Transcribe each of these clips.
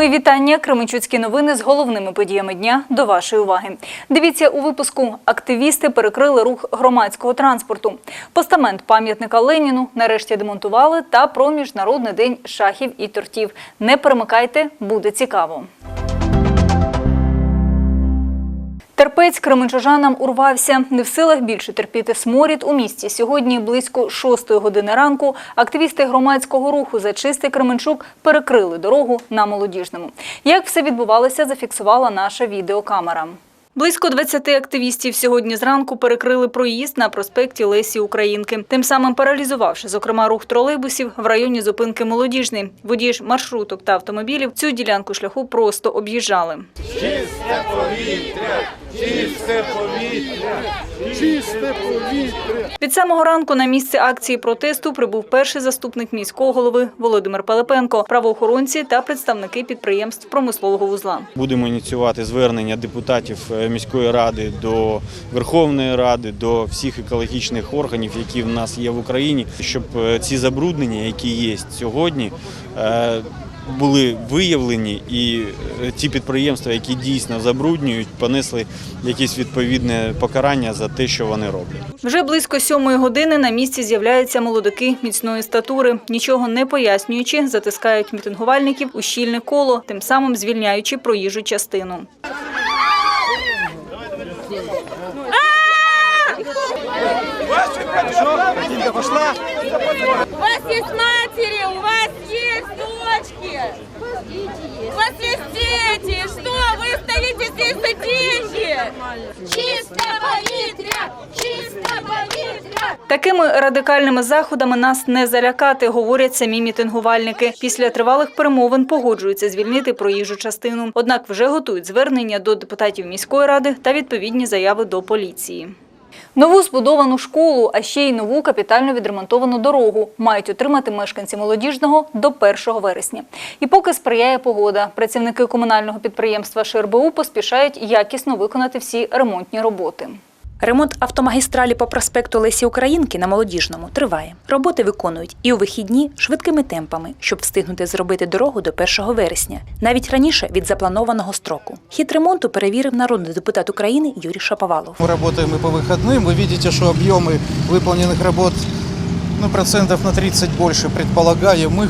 Мої вітання. Кременчуцькі новини з головними подіями дня до вашої уваги. Дивіться у випуску. Активісти перекрили рух громадського транспорту. Постамент пам'ятника Леніну нарешті демонтували та про міжнародний день шахів і тортів. Не перемикайте, буде цікаво. Терпець кременчужанам урвався. Не в силах більше терпіти сморід у місті. Сьогодні близько 6 години ранку активісти громадського руху за чистий Кременчук перекрили дорогу на молодіжному. Як все відбувалося, зафіксувала наша відеокамера. Близько 20 активістів сьогодні зранку перекрили проїзд на проспекті Лесі Українки, тим самим паралізувавши, зокрема, рух тролейбусів в районі зупинки Молодіжний. Водії ж маршруток та автомобілів цю ділянку шляху просто об'їжджали. Чисте повітря, чисте повітря, чисте повітря. Від самого ранку на місце акції протесту прибув перший заступник міського голови Володимир Пилипенко, правоохоронці та представники підприємств промислового вузла. Будемо ініціювати звернення депутатів е, міської ради до Верховної Ради, до всіх екологічних органів, які в нас є в Україні, щоб е, ці забруднення, які є сьогодні, були виявлені, і е, ті підприємства, які дійсно забруднюють, понесли якесь відповідне покарання за те, що вони роблять. Вже близько сьомої години на місці з'являються молодики міцної статури. Нічого не пояснюючи, затискають мітингувальників у щільне коло, тим самим звільняючи проїжджу частину. У вас есть матери, у вас есть дочки, у вас есть дети. Что вы стоите здесь за деньги? Чисте повітря! Чисте повітря! Такими радикальними заходами нас не залякати, говорять самі мітингувальники. Після тривалих перемовин погоджуються звільнити проїжджу частину. Однак вже готують звернення до депутатів міської ради та відповідні заяви до поліції. Нову збудовану школу, а ще й нову капітально відремонтовану дорогу мають отримати мешканці молодіжного до 1 вересня. І поки сприяє погода, працівники комунального підприємства ШРБУ поспішають якісно виконати всі ремонтні роботи. Ремонт автомагістралі по проспекту Лесі Українки на молодіжному триває. Роботи виконують і у вихідні швидкими темпами, щоб встигнути зробити дорогу до 1 вересня, навіть раніше від запланованого строку. Хід ремонту перевірив народний депутат України Юрій Шаповалов. Мы работаем и по выходным. Вы видите, что объемы выполненных работ ну, процентов на 30 больше предполагаемых,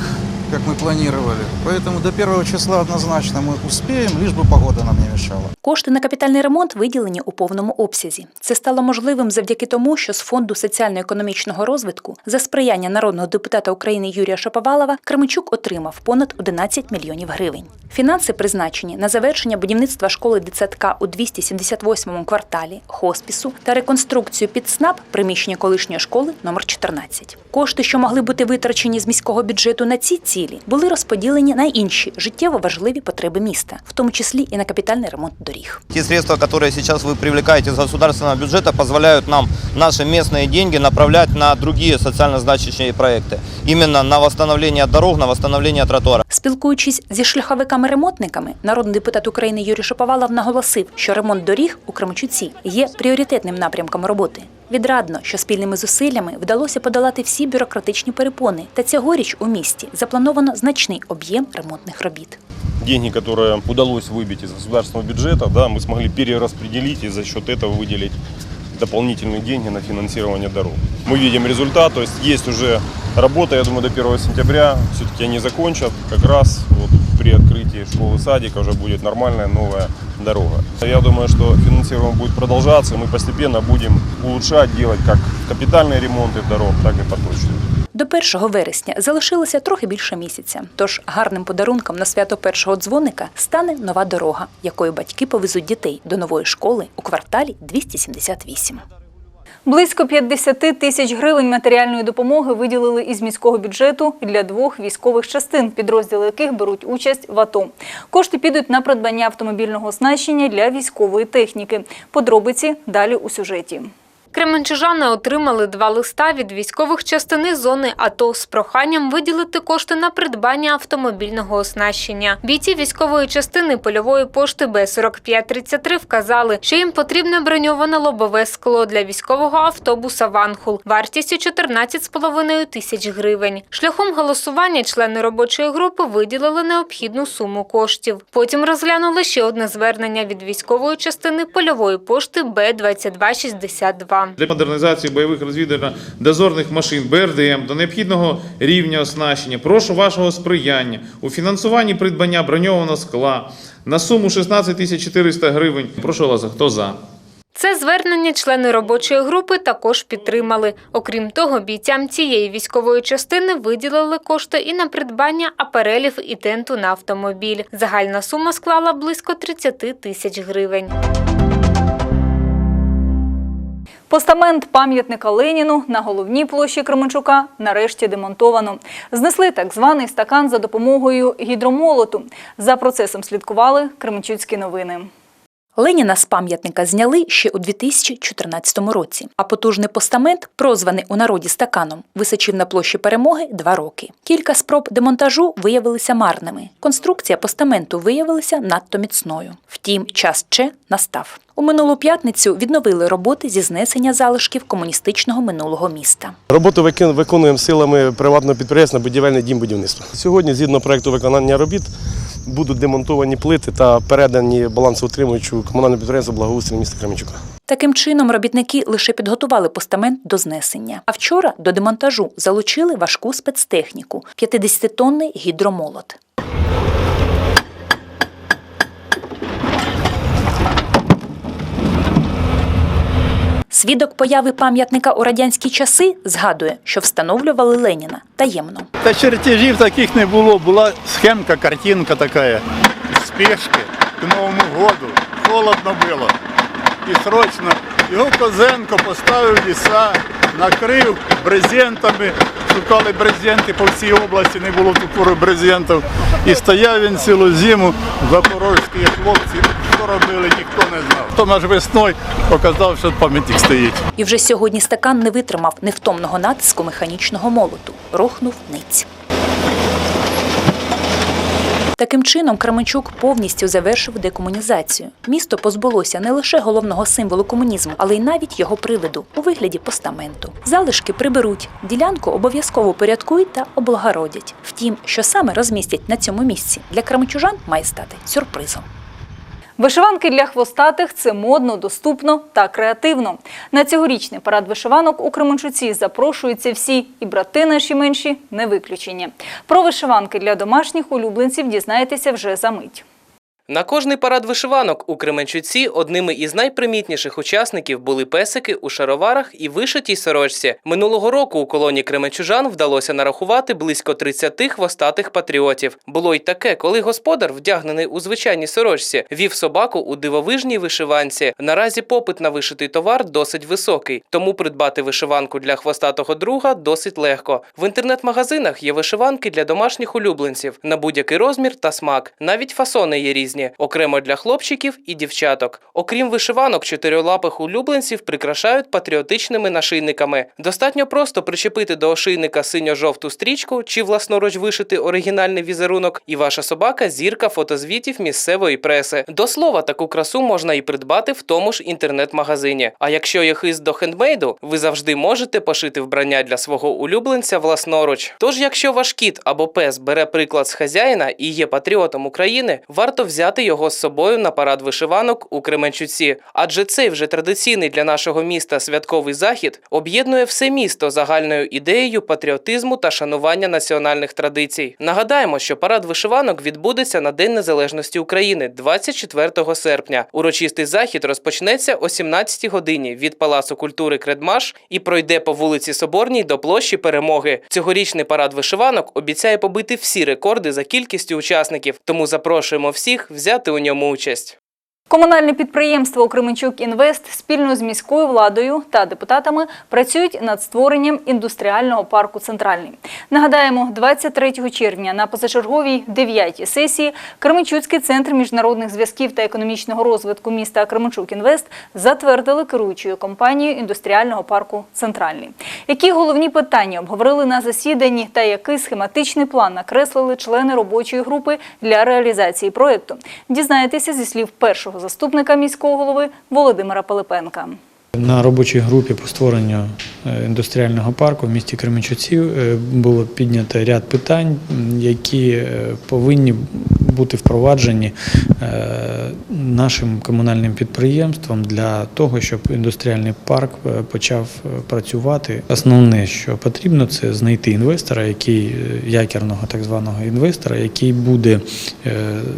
как мы планировали. Поэтому до 1 числа однозначно мы успеем, лишь бы погода нам не мешала. Кошти на капітальний ремонт виділені у повному обсязі. Це стало можливим завдяки тому, що з фонду соціально-економічного розвитку за сприяння народного депутата України Юрія Шаповалова Кременчук отримав понад 11 мільйонів гривень. Фінанси призначені на завершення будівництва школи дитсадка у 278-му кварталі, хоспісу та реконструкцію під СНАП приміщення колишньої школи номер 14. Кошти, що могли бути витрачені з міського бюджету на ці цілі, були розподілені на інші життєво важливі потреби міста, в тому числі і на капітальний ремонт доріг. Те средства, которые сейчас вы привлекаете из государственного бюджета, позволяют нам наши местные деньги направлять на другие социально значащие проекты. Именно на восстановление дорог, на восстановление тротуара. Спілкуючись зі шляховиками-ремонтниками, народний депутат України Юрій Шаповалов наголосив, що ремонт доріг у Кременчуці є пріоритетним напрямком роботи. Відрадно, що спільними зусиллями вдалося подолати всі бюрократичні перепони, та цьогоріч у місті заплановано значний об'єм ремонтних робіт. деньги, которые удалось выбить из государственного бюджета, да, мы смогли перераспределить и за счет этого выделить дополнительные деньги на финансирование дорог. Мы видим результат, то есть есть уже работа, я думаю, до 1 сентября все-таки они закончат, как раз вот при открытии школы садика уже будет нормальная новая дорога. Я думаю, что финансирование будет продолжаться, и мы постепенно будем улучшать, делать как капитальные ремонты дорог, так и поточные. До 1 вересня залишилося трохи більше місяця. Тож гарним подарунком на свято першого дзвоника стане нова дорога, якою батьки повезуть дітей до нової школи у кварталі 278. Близько 50 тисяч гривень матеріальної допомоги виділили із міського бюджету для двох військових частин, підрозділи яких беруть участь в АТО. Кошти підуть на придбання автомобільного оснащення для військової техніки. Подробиці далі у сюжеті. Кременчужани отримали два листа від військових частини зони АТО з проханням виділити кошти на придбання автомобільного оснащення. Бійці військової частини польової пошти Б-4533 вказали, що їм потрібне броньоване лобове скло для військового автобуса «Ванхул» вартістю 14,5 тисяч гривень. Шляхом голосування члени робочої групи виділили необхідну суму коштів. Потім розглянули ще одне звернення від військової частини польової пошти Б-2262. Для модернізації бойових розвідувально-дозорних машин БРДМ до необхідного рівня оснащення. Прошу вашого сприяння у фінансуванні придбання броньованого скла на суму 16 тисяч 400 гривень. Прошу вас, хто за? Це звернення члени робочої групи також підтримали. Окрім того, бійцям цієї військової частини виділили кошти і на придбання апарелів і тенту на автомобіль. Загальна сума склала близько 30 тисяч гривень. Постамент пам'ятника Леніну на головній площі Кременчука нарешті демонтовано. Знесли так званий стакан за допомогою гідромолоту. За процесом слідкували Кременчуцькі новини. Леніна з пам'ятника зняли ще у 2014 році, а потужний постамент, прозваний у народі стаканом, височив на площі перемоги два роки. Кілька спроб демонтажу виявилися марними. Конструкція постаменту виявилася надто міцною. Втім, час Че настав. У минулу п'ятницю відновили роботи зі знесення залишків комуністичного минулого міста. Роботу викон- виконуємо силами приватного підприємства будівельний дім будівництва. Сьогодні, згідно проекту виконання робіт, будуть демонтовані плити та передані балансоутримуючу комунальну підприємство благоустрій міста Кременчука. Таким чином, робітники лише підготували постамент до знесення. А вчора до демонтажу залучили важку спецтехніку 50-тонний гідромолот. Свідок появи пам'ятника у радянські часи згадує, що встановлювали Леніна таємно. Та чертежів таких не було. Була схемка, картинка така. Спішки к Новому году. Холодно було. І срочно його Козенко поставив ліса, накрив брезентами. Шукали брезенти по всій області, не було тут ту брезентів. І стояв він цілу зиму, запорозькі хлопці, що робили, ніхто не знав. Потім аж весною показав, що пам'ятник стоїть. І вже сьогодні стакан не витримав невтомного натиску механічного молоту. Рухнув ниць. Таким чином, Кременчук повністю завершив декомунізацію. Місто позбулося не лише головного символу комунізму, але й навіть його привиду у вигляді постаменту. Залишки приберуть, ділянку обов'язково порядкують та облагородять. Втім, що саме розмістять на цьому місці, для кременчужан має стати сюрпризом. Вишиванки для хвостатих це модно, доступно та креативно. На цьогорічний парад вишиванок у Кременчуці запрошуються всі, і брати наші менші не виключення. Про вишиванки для домашніх улюбленців дізнаєтеся вже за мить. На кожний парад вишиванок у Кременчуці одними із найпримітніших учасників були песики у шароварах і вишитій сорочці. Минулого року у колоні кременчужан вдалося нарахувати близько 30 хвостатих патріотів. Було й таке, коли господар, вдягнений у звичайній сорочці, вів собаку у дивовижній вишиванці. Наразі попит на вишитий товар досить високий, тому придбати вишиванку для хвостатого друга досить легко. В інтернет-магазинах є вишиванки для домашніх улюбленців на будь-який розмір та смак. Навіть фасони є різні, окремо для хлопчиків і дівчаток. Окрім вишиванок, чотирилапих улюбленців прикрашають патріотичними нашийниками. Достатньо просто причепити до ошийника синьо-жовту стрічку чи власноруч вишити оригінальний візерунок, і ваша собака зірка фотозвітів місцевої преси. До слова, таку красу можна і придбати в тому ж інтернет-магазині. А якщо є хист до хендмейду, ви завжди можете пошити вбрання для свого улюбленця власноруч. Тож, якщо ваш кіт або пес бере приклад з хазяїна і є патріотом України, варто взяти його з собою на парад вишиванок у Кременчуці. Адже цей вже традиційний для нашого міста святковий захід об'єднує все місто загальною ідеєю патріотизму та шанування національних традицій. Нагадаємо, що парад вишиванок відбудеться на День Незалежності України 24 серпня. Урочистий захід розпочнеться о 17 годині від Палацу культури Кредмаш і пройде по вулиці Соборній до площі Перемоги. Цьогорічний парад вишиванок обіцяє побити всі рекорди за кількістю учасників, тому запрошуємо всіх взяти у ньому участь. Комунальне підприємство Кременчук Інвест спільно з міською владою та депутатами працюють над створенням індустріального парку Центральний. Нагадаємо, 23 червня на позачерговій 9 сесії Кременчуцький центр міжнародних зв'язків та економічного розвитку міста Кременчук Інвест затвердили керуючою компанією індустріального парку Центральний. Які головні питання обговорили на засіданні та який схематичний план накреслили члени робочої групи для реалізації проєкту? Дізнаєтеся зі слів першого заступника міського голови Володимира Пилипенка. На робочій групі по створенню е, індустріального парку в місті Кременчуці е, було піднято ряд питань, які е, повинні бути впроваджені е, нашим комунальним підприємством для того, щоб індустріальний парк е, почав е, працювати. Основне, що потрібно, це знайти інвестора, який якірного так званого інвестора, який буде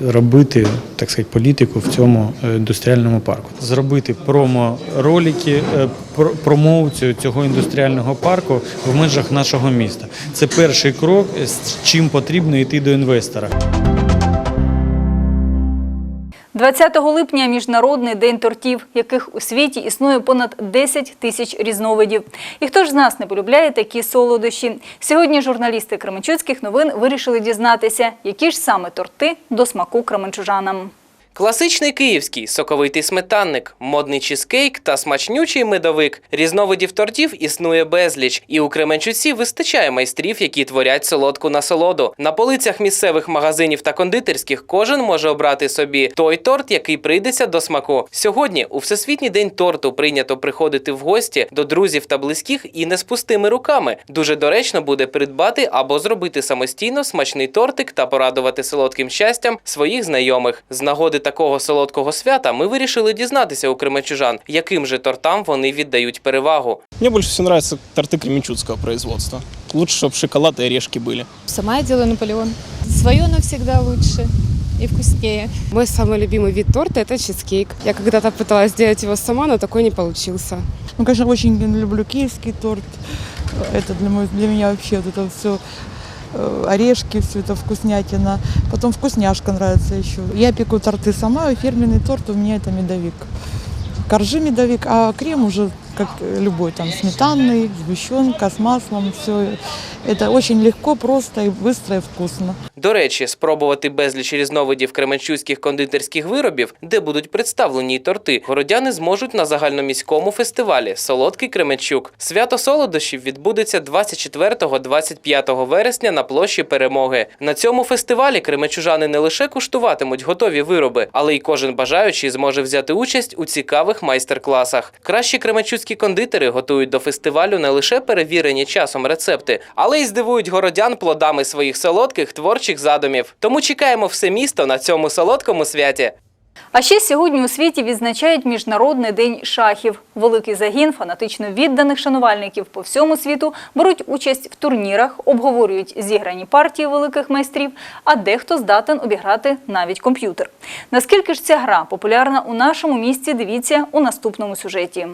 робити так сказати, політику в цьому індустріальному парку. Зробити промо-ролики, промоцію цього індустріального парку в межах нашого міста. Це перший крок, з чим потрібно йти до інвестора. 20 липня міжнародний день тортів, яких у світі існує понад 10 тисяч різновидів. І хто ж з нас не полюбляє такі солодощі? Сьогодні журналісти Кременчуцьких новин вирішили дізнатися, які ж саме торти до смаку кременчужанам. Класичний київський, соковитий сметанник, модний чизкейк та смачнючий медовик. Різновидів тортів існує безліч, і у Кременчуці вистачає майстрів, які творять солодку насолоду. На полицях місцевих магазинів та кондитерських кожен може обрати собі той торт, який прийдеться до смаку. Сьогодні, у всесвітній день торту, прийнято приходити в гості до друзів та близьких і не з пустими руками. Дуже доречно буде придбати або зробити самостійно смачний тортик та порадувати солодким щастям своїх знайомих. З нагоди такого солодкого свята ми вирішили дізнатися у кременчужан, яким же тортам вони віддають перевагу. Мне больше всего нравятся торты кременчуцкого производства. Лучше, чтобы шоколад и орешки были. Сама я делаю Наполеон. Свое оно всегда лучше и вкуснее. Мой самый любимый вид торта – это чизкейк. Я когда-то пыталась сделать его сама, но такой не получился. Ну, конечно, очень люблю киевский торт. Это для, мой- для меня вообще вот это все орешки, все это вкуснятина. Потом вкусняшка нравится еще. Я пеку торты сама, и фирменный торт у меня это медовик. Коржи медовик, а крем уже как любой, там сметанный, сгущенка с маслом, все. Это очень легко, просто и быстро и вкусно. До речі, спробувати безліч різновидів кременчуцьких кондитерських виробів, де будуть представлені й торти, городяни зможуть на загальноміському фестивалі Солодкий Кременчук. Свято солодощів відбудеться 24-25 вересня на площі Перемоги. На цьому фестивалі кременчужани не лише куштуватимуть готові вироби, але й кожен бажаючий зможе взяти участь у цікавих майстер-класах. Кращі кременчуцькі кондитери готують до фестивалю не лише перевірені часом рецепти, але й здивують городян плодами своїх солодких творчих задумів. Тому чекаємо все місто на цьому солодкому святі. А ще сьогодні у світі відзначають Міжнародний день шахів. Великий загін фанатично відданих шанувальників по всьому світу беруть участь в турнірах, обговорюють зіграні партії великих майстрів, а дехто здатен обіграти навіть комп'ютер. Наскільки ж ця гра популярна у нашому місті, дивіться у наступному сюжеті.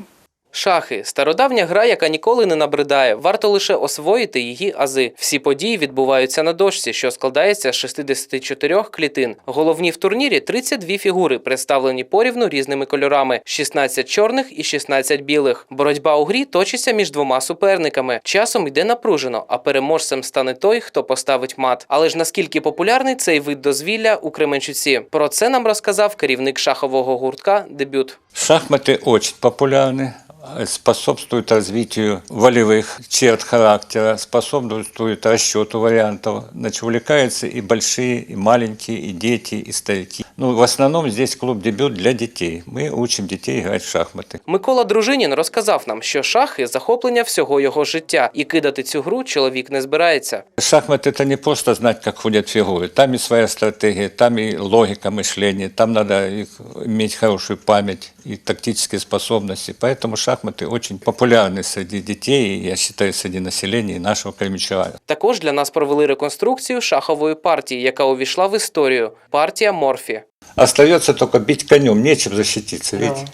Шахи стародавня гра, яка ніколи не набридає. Варто лише освоїти її ази. Всі події відбуваються на дошці, що складається з 64 клітин. Головні в турнірі 32 фігури, представлені порівну різними кольорами: 16 чорних і 16 білих. Боротьба у грі точиться між двома суперниками. Часом йде напружено, а переможцем стане той, хто поставить мат. Але ж наскільки популярний цей вид дозвілля у Кременчуці? Про це нам розказав керівник шахового гуртка Дебют. Шахматы очень популярны, э, способствуют развитию волевых черт характера, способствуют расчету вариантов. Значит, увлекаются и большие, и маленькие, и дети, и старики. Ну, в основном здесь клуб «Дебют» для детей. Мы учим детей играть в шахматы. Микола Дружинін розказав нам, що шахи захоплення всього його життя, і кидати цю гру чоловік не збирається. Шахматы – это не просто знать, как ходят фигуры. Там и своя стратегия, там и логика мышления, там надо их иметь хорошую память и тактические способности. Поэтому шахматы очень популярны среди детей, и, я считаю, среди населения и нашего Кремичева. Також для нас провели реконструкцію шахової партії, яка увійшла в історію. Партія Морфі. Остается только бить конем, нечем защититься, видите?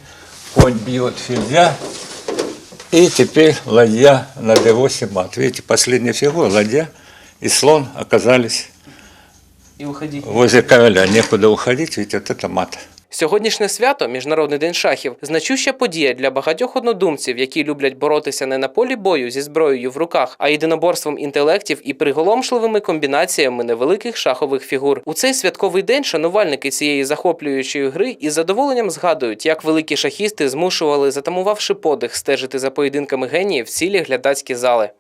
Конь бьет ферзя, и теперь ладья на d8 мат. Видите, последняя фигура, ладья и слон оказались І уходіть. возле короля. Некуда уходить, ведь вот это мат. Сьогоднішнє свято Міжнародний день шахів значуща подія для багатьох однодумців, які люблять боротися не на полі бою зі зброєю в руках, а єдиноборством інтелектів і приголомшливими комбінаціями невеликих шахових фігур. У цей святковий день шанувальники цієї захоплюючої гри із задоволенням згадують, як великі шахісти змушували, затамувавши подих, стежити за поєдинками геніїв цілі глядацькі зали.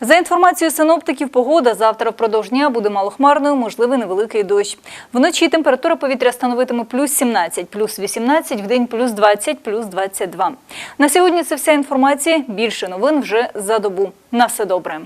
За інформацією синоптиків, погода завтра впродовж дня буде малохмарною, можливий невеликий дощ. Вночі температура повітря становитиме плюс 17, плюс 18, день плюс 20, плюс 22. На сьогодні це вся інформація. Більше новин вже за добу. На все добре.